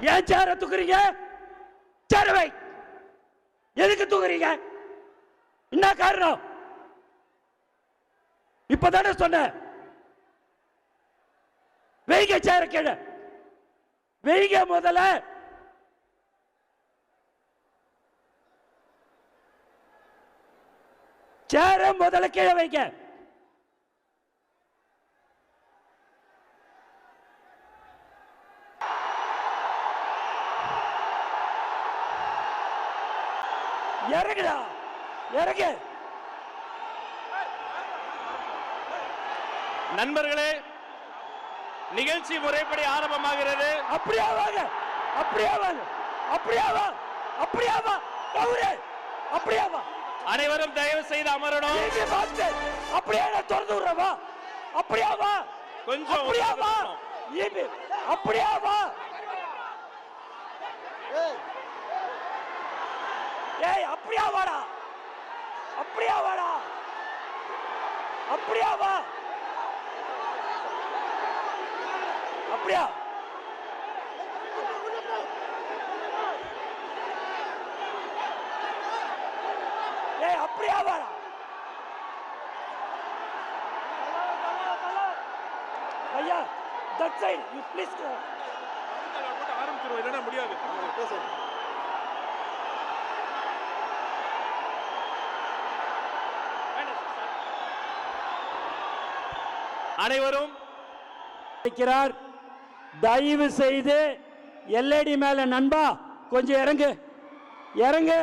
ஏன் சேர தூக்குறீங்க? சேரவை. எதுக்கு தூக்குறீங்க? என்ன காரணம்? இப்பதானே சொன்ன வெய்க சேர கீழே. வெய்க முதல்ல. சேர முதல்ல கீழே வைக்க இறங்குடா. இறங்கு. நண்பர்களே நிகழ்ச்சி முறைப்படி ஆரம்பமாகிறது. அப்படியே வாங்க. அப்படியே வாங்க. அப்படியே வா. அப்படியே வா. அப்படியே வா. அனைவரும் தயவு செய்து அமரணும். அப்படியே நான் திறந்து விடுறேன் வா அப்படியே வா. கொஞ்சம் அப்படியே வா. அப்படியே வா. ஏய் அப்படியே வாடா? அப்படியே வாடா? அப்படியே வா? அப்படியா? ஏய் அப்படியே வாடா? ஐயா தட் சைடு யூ ப்ளீஸ் ஆரம்பிச்சிருவோம். இல்லைன்னா முடியாது. அனைவரும் இருக்கிறார். தயவு செய்து எல்ஏடி மேல நண்பா கொஞ்சம் இறங்கு. இறங்கு.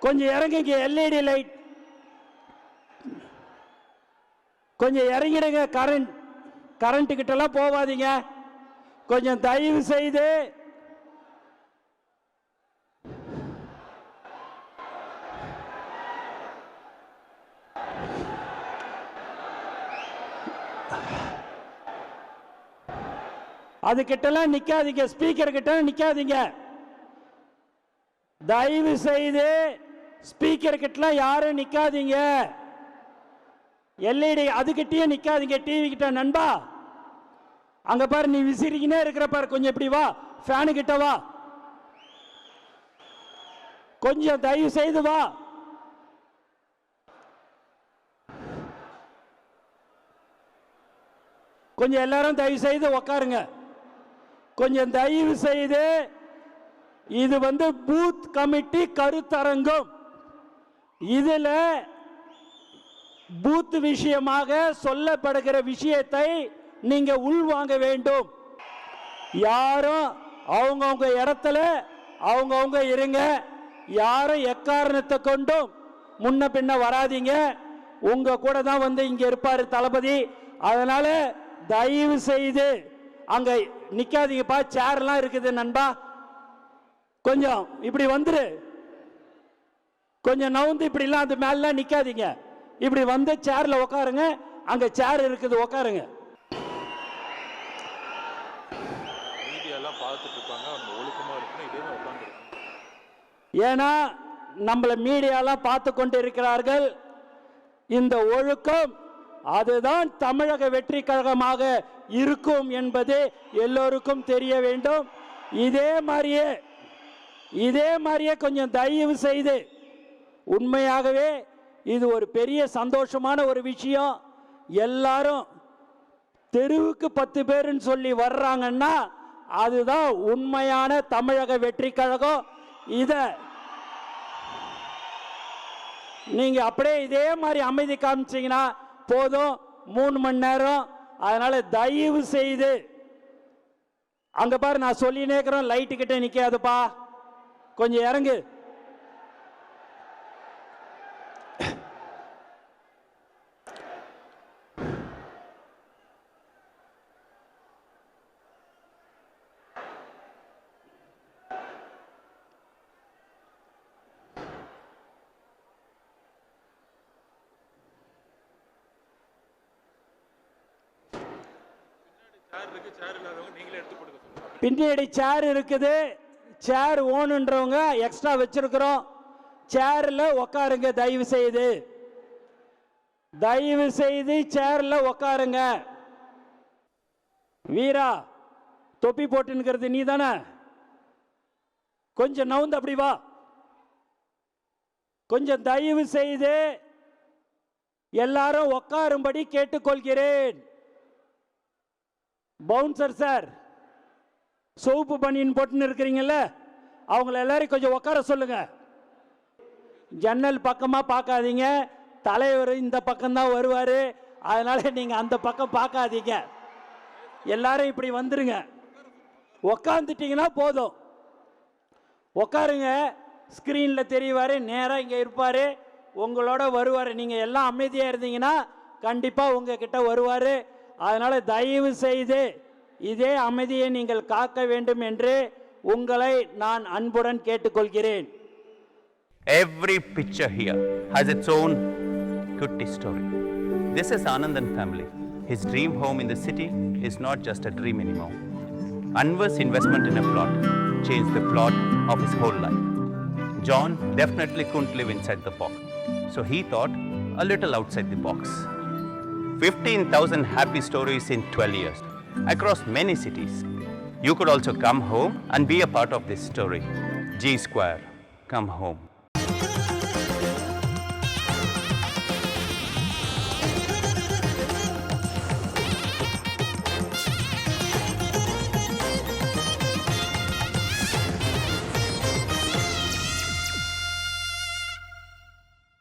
கொஞ்சம் இறங்குங்க எல்இடி லைட். கொஞ்சம் இறங்கிடுங்க கரண்ட். கரண்ட் கிட்டலாம் போகாதீங்க கொஞ்சம் தயவு செய்து அது கிட்டலாம் நிக்காதீங்க ஸ்பீக்கர் கிட்ட நிக்காதீங்க. தயவு செய்து ஸ்பீக்கர் கிட்டலாம் யாரும் நிக்காதீங்க. எல்இடி அதுகிட்டயே நிக்காதீங்க டிவி கிட்ட. நண்பா அங்க பாரு நீ விசிறிக்கினே இருக்கிற பாரு. கொஞ்சம் இப்படி வா ஃபேனு கிட்ட வா. கொஞ்சம் தயவு செய்து வா. கொஞ்சம் எல்லாரும் தயவு செய்து உக்காருங்க. கொஞ்சம் தயவு செய்து இது வந்து பூத் கமிட்டி கருத்தரங்கம். இதில் பூத் விஷயமாக சொல்லப்படுகிற விஷயத்தை நீங்க உள்வாங்க வேண்டும். யாரும் அவங்கவுங்க இடத்துல அவங்கவுங்க இருங்க. யாரும் எக்காரணத்தை கொண்டும் முன்ன பின்ன வராதீங்க. உங்க கூட தான் வந்து இங்க இருப்பாரு தளபதி. அதனால தயவு செய்து அங்க நிக்காதீங்கப்பா சேர்லாம் இருக்குது நண்பா. கொஞ்சம் இப்படி வந்துரு. கொஞ்சம் நவுந்து இப்படிலாம் அது மேலாம் நிக்காதீங்க. இப்படி வந்து சேர்ல உட்காருங்க அங்க சேர் இருக்குது உட்காருங்க மீடியாலாம் பார்த்துட்டு இருப்பாங்க அவங்க ஒழுக்கமா இருக்கணும் இதே மாதிரி உட்காந்துருக்கணும் ஏன்னா நம்மள மீடியாலாம் பார்த்து கொண்டு இருக்கிறார்கள் இந்த ஒழுக்கம் அதுதான் தமிழக வெற்றி கழகமாக இருக்கும் என்பது எல்லோருக்கும் தெரிய வேண்டும். இதே மாதிரியே இதே மாதிரியே கொஞ்சம் தயவு செய்து உண்மையாகவே இது ஒரு பெரிய சந்தோஷமான ஒரு விஷயம். எல்லாரும் தெருவுக்கு பத்து பேருன்னு சொல்லி வர்றாங்கன்னா அதுதான் உண்மையான தமிழக வெற்றி கழகம். இத நீங்க அப்படியே இதே மாதிரி அமைதி காமிச்சீங்கன்னா போதும். மூணு மணி நேரம் அதனால தயவு செய்து அங்க பாரு நான் சொல்லினே இருக்கிறேன் லைட்டு கிட்ட நிக்காதுப்பா. கொஞ்சம் இறங்கு சேர் இருக்கு சேர் இல்லாதவங்க நீங்களே எடுத்து கொடுக்க சொல்லுங்க பின்னாடி சேர் இருக்குது. சேர் ஓனுன்றவங்க எக்ஸ்ட்ரா வச்சிருக்கிறோம். சேர்ல உக்காருங்க தயவு செய்து. தயவு செய்து சேர்ல உக்காருங்க. வீரா தொப்பி போட்டுன்னுக்கிறது நீ தானே கொஞ்சம் நவுந்து அப்படி வா. கொஞ்சம் தயவு செய்து எல்லாரும் உட்காரும்படி கேட்டுக்கொள்கிறேன். பவுன்சர் சார் சோப்பு பனியன் போட்டுன்னு இருக்கிறீங்கல்ல அவங்கள எல்லாரையும் கொஞ்சம் உட்கார சொல்லுங்க. ஜன்னல் பக்கமாக பார்க்காதீங்க. தலைவர் இந்த பக்கம்தான் வருவார். அதனால் நீங்கள் அந்த பக்கம் பார்க்காதீங்க. எல்லாரும் இப்படி வந்துருங்க. உக்காந்துட்டீங்கன்னா போதும். உட்காருங்க ஸ்க்ரீனில் தெரியவார் நேராக இங்கே இருப்பார். உங்களோட வருவார். நீங்கள் எல்லாம் அமைதியாக இருந்தீங்கன்னா கண்டிப்பாக உங்ககிட்ட வருவார். அதனால் தயவு செய்து இதே அமைதியை நீங்கள் காக்க வேண்டும் என்று உங்களை நான் அன்புடன் கேட்டுக்கொள்கிறேன் Every picture here has its own kutti story. This is Anandan family. His dream home in the city is not just a dream anymore. Anwar's investment in a plot changed the plot of his whole life. John definitely couldn't live inside the box, so he thought a little outside the box. 15,000 happy stories in 12 years across many cities. You could also come home and be a part of this story. G Square, come home.